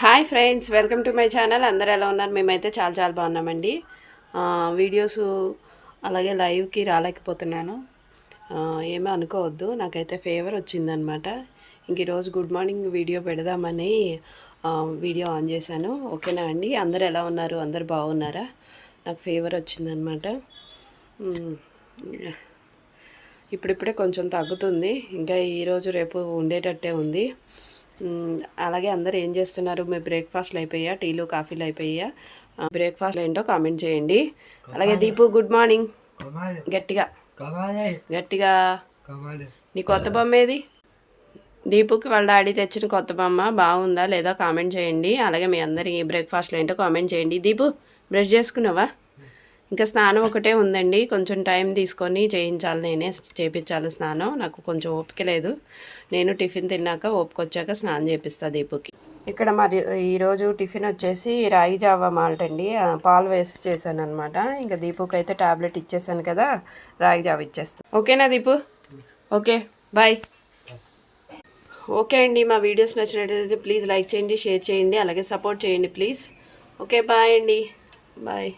Hi friends welcome to my channel. అందరూ ఎలా ఉన్నారు? మేమైతే చాలా చాలా బాగున్నామండి. వీడియోస్ అలాగే లైవ్కి రాలేకపోతున్నాను. ఏమీ అనుకోవద్దు. నాకైతే ఫేవర్ వచ్చిందనమాట ఇంక ఈరోజు గుడ్ మార్నింగ్ వీడియో పెడదామని వీడియో ఆన్ చేశాను. ఓకేనా అండి? అందరు ఎలా ఉన్నారు? అందరు బాగున్నారా? నాకు ఫేవర్ వచ్చిందనమాట ఇప్పుడిప్పుడే కొంచెం తగ్గుతుంది. ఇంకా ఈరోజు రేపు ఉండేటట్టే ఉంది. అలాగే అందరు ఏం చేస్తున్నారు? మీ బ్రేక్ఫాస్ట్లు అయిపోయా టీలు కాఫీలు అయిపోయా బ్రేక్ఫాస్ట్ ఏంటో కామెంట్ చేయండి. అలాగే దీపు గుడ్ మార్నింగ్ గట్టిగా. గట్టిగా. నీ కొత్త బొమ్మ ఏది? దీపుకి వాళ్ళ డాడీ తెచ్చిన కొత్త బొమ్మ బాగుందా? లేదా కామెంట్ చేయండి. అలాగే మీ అందరి బ్రేక్ఫాస్ట్లు ఏంటో కామెంట్ చేయండి. దీపు బ్రష్ చేసుకున్నావా? ఇంకా స్నానం ఒకటే ఉందండి. కొంచెం టైం తీసుకొని చేయించాలి నేనే. చేయించాలి స్నానం. నాకు కొంచెం ఓపిక లేదు. నేను టిఫిన్ తిన్నాక ఓపిక వచ్చాక స్నానం చేపిస్తా దీపుకి. ఇక్కడ మరి ఈరోజు టిఫిన్ వచ్చేసి రాగి జావా మాల్ట్ అండి. పాలు వేసి చేశాను అనమాట ఇంకా దీపుకి అయితే టాబ్లెట్ ఇచ్చేసాను కదా రాగి జావా ఇచ్చేస్తాను ఓకేనా దీపు? ఓకే. బాయ్. ఓకే అండి. మా వీడియోస్ నచ్చినట్లయితే ప్లీజ్ లైక్ చేయండి షేర్ చేయండి అలాగే సపోర్ట్ చేయండి ప్లీజ్. ఓకే బాయ్ అండి. బాయ్.